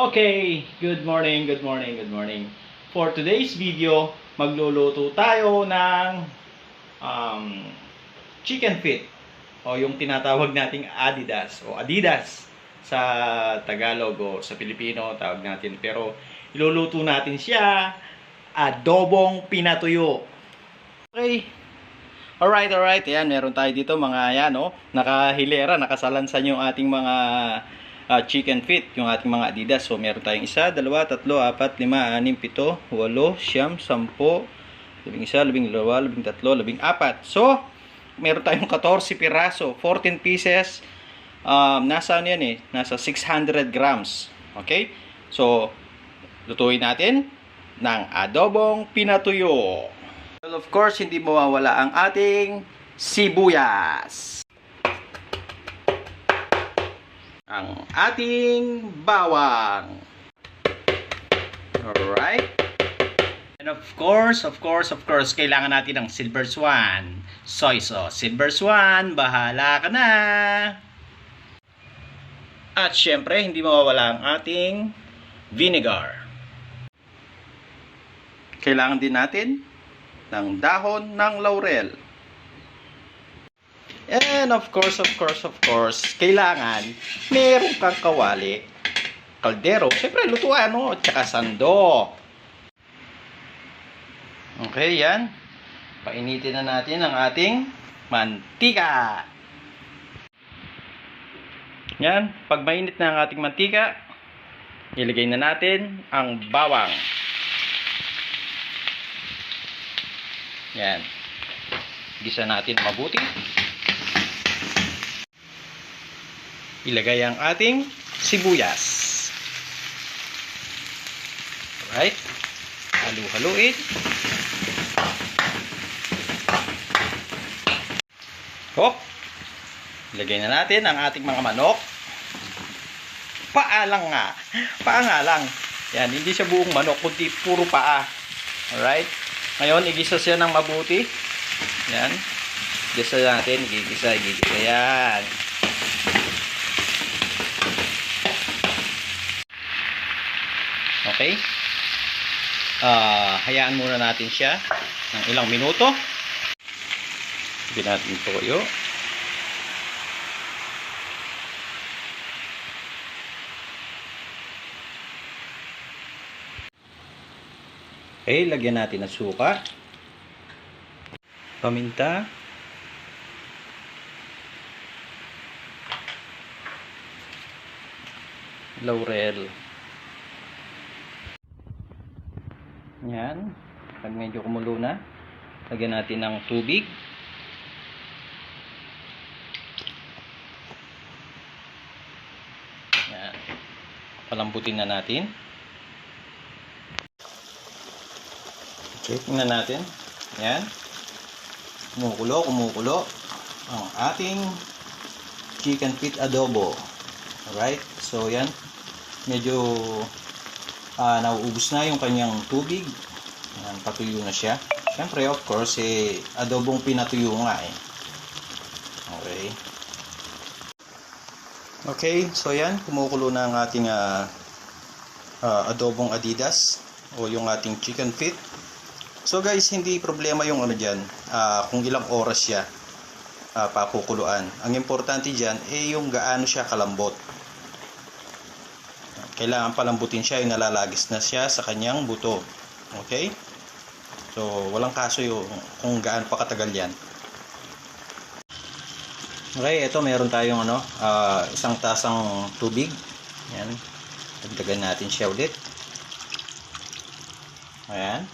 Okay, good morning, good morning, good morning. For today's video, magluluto tayo ng um, chicken feet o yung tinatawag nating Adidas o Adidas sa Tagalog o sa Pilipino tawag natin. Pero iluluto natin siya adobong pinatuyo. Okay. Alright, alright. Ayan, meron tayo dito mga yan, no? Nakahilera, nakasalansan yung ating mga ah, chicken feet, yung ating mga Adidas. So, meron tayong isa, dalawa, tatlo, apat, lima, anim, pito, walo, siyam, sampo, labing isa, labing dalawa, labing tatlo, labing apat. So, meron tayong 14 piraso, 14 pieces. Um, nasa ano yan eh? Nasa 600 grams. Okay? So, lutuin natin ng adobong pinatuyo. Well, of course, hindi mawawala ang ating sibuyas. Ang ating bawang. Alright. And of course, of course, of course, kailangan natin ng silver swan. Soy sauce. Silver swan, bahala ka na. At syempre, hindi mawawala ang ating vinegar. Kailangan din natin ng dahon ng laurel. And of course, of course, of course, kailangan meron kang kawali, kaldero, syempre lutuan, no? Tsaka sando. Okay, yan. Painitin na natin ang ating mantika. Yan, pag mainit na ang ating mantika, ilagay na natin ang bawang. Yan. Gisa natin mabuti. Ilagay ang ating sibuyas. Alright. Halu-haluin. Hop. Ilagay na natin ang ating mga manok. Paa lang nga. Paa nga lang. Yan, hindi siya buong manok, kundi puro paa. Alright. Ngayon, igisa siya ng mabuti. Yan. Igisa natin. Igigisa, igigisa. Yan. Okay. Ah, hayaan muna natin siya ng ilang minuto. Bigyan natin toyo. Okay, lagyan natin ng suka. Paminta. Laurel. Yan. Pag medyo kumulo na, lagyan natin ng tubig. Yan. Palambutin na natin. Okay, tingnan natin. Yan. Kumukulo, kumukulo. Ang ating chicken feet adobo. Alright? So, yan. Medyo ah nauubos na yung kanyang tubig. Yan, patuyo na siya. Siyempre, of course, eh, adobong pinatuyo nga eh. Okay. Okay, so yan. Kumukulo na ang ating ah, ah, adobong adidas o yung ating chicken feet. So guys, hindi problema yung ano dyan, ah, kung ilang oras siya ah, pakukuluan. Ang importante dyan, eh yung gaano siya kalambot. Kailangan palambutin siya, yung nalalagis na siya sa kanyang buto. Okay? So, walang kaso yung kung gaano pa katagal yan. Okay, ito meron tayong ano, ah, isang tasang tubig. Yan. Dagdagan natin siya ulit. Ayan.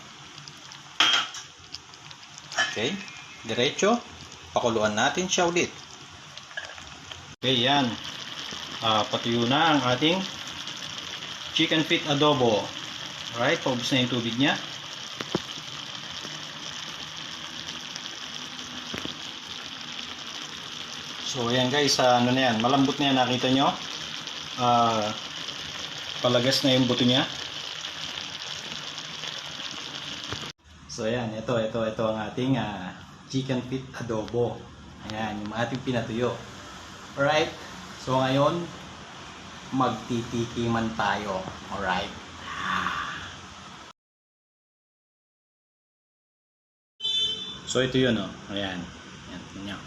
Okay. Diretso. Pakuluan natin siya ulit. Okay, yan. Ah, patuyo na ang ating chicken feet adobo. Alright, paubos na yung tubig niya. So, ayan guys, ano na yan, malambot na yan, nakita nyo? Ah, palagas na yung buto niya. So, ayan, ito, ito, ito ang ating ah, chicken feet adobo. Ayan, yung ating pinatuyo. Alright, so ngayon, magtitikiman tayo. Alright? So ito yun oh. Ayan. Ayan, tingnan.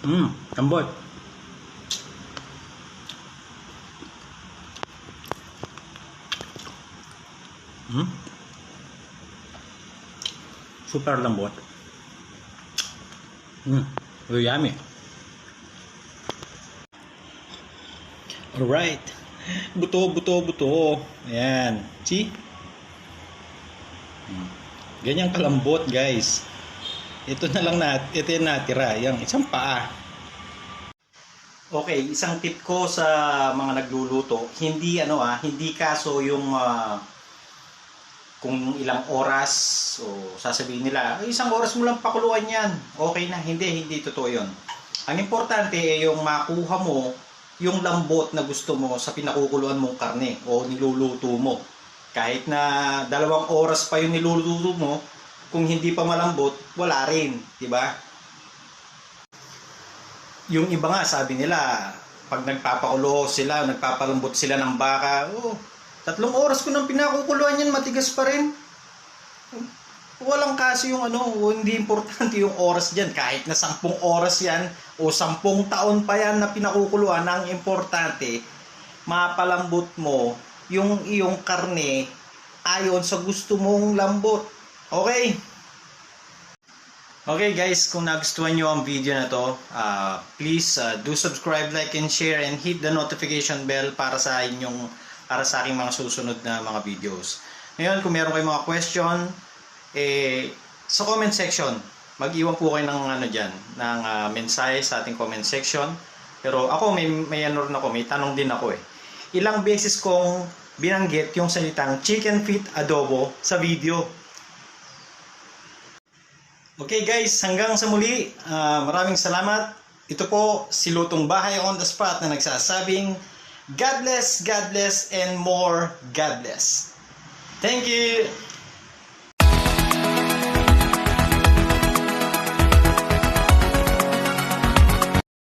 Mmm, kambot. Hmm? Super lambot. Hmm, very yummy. Alright. Buto, buto, buto. Ayan. See? Hmm. Ganyang kalambot, guys. Ito na lang nat, ito yung natira. Yung isang paa. Okay, isang tip ko sa mga nagluluto, hindi ano ah, hindi kaso yung ah, kung ilang oras o sasabihin nila, "Ay, isang oras mo lang pakuluan yan. Okay na. Hindi, hindi totoo yun. Ang importante ay yung makuha mo yung lambot na gusto mo sa pinakukuluan mong karne o niluluto mo. Kahit na dalawang oras pa yung niluluto mo, kung hindi pa malambot, wala rin. di ba? Yung iba nga, sabi nila, pag nagpapakulo sila, nagpapalambot sila ng baka, oh, tatlong oras ko nang pinakukuluan yan, matigas pa rin. Walang kasi yung ano, hindi importante yung oras dyan. Kahit na sampung oras yan o sampung taon pa yan na pinakukuluan, ang importante, mapalambot mo yung iyong karne ayon sa gusto mong lambot. Okay? Okay guys, kung nagustuhan nyo ang video na to, uh, please uh, do subscribe, like, and share and hit the notification bell para sa inyong para sa aking mga susunod na mga videos. Ngayon, kung meron kayong mga question, eh, sa comment section, mag-iwan po kayo ng ano dyan, ng uh, mensahe sa ating comment section. Pero ako, may, may ano rin ako, may tanong din ako eh. Ilang beses kong binanggit yung salitang chicken feet adobo sa video. Okay guys, hanggang sa muli, ah, maraming salamat. Ito po si Lutong Bahay on the spot na nagsasabing God bless, God bless, and more God bless. Thank you!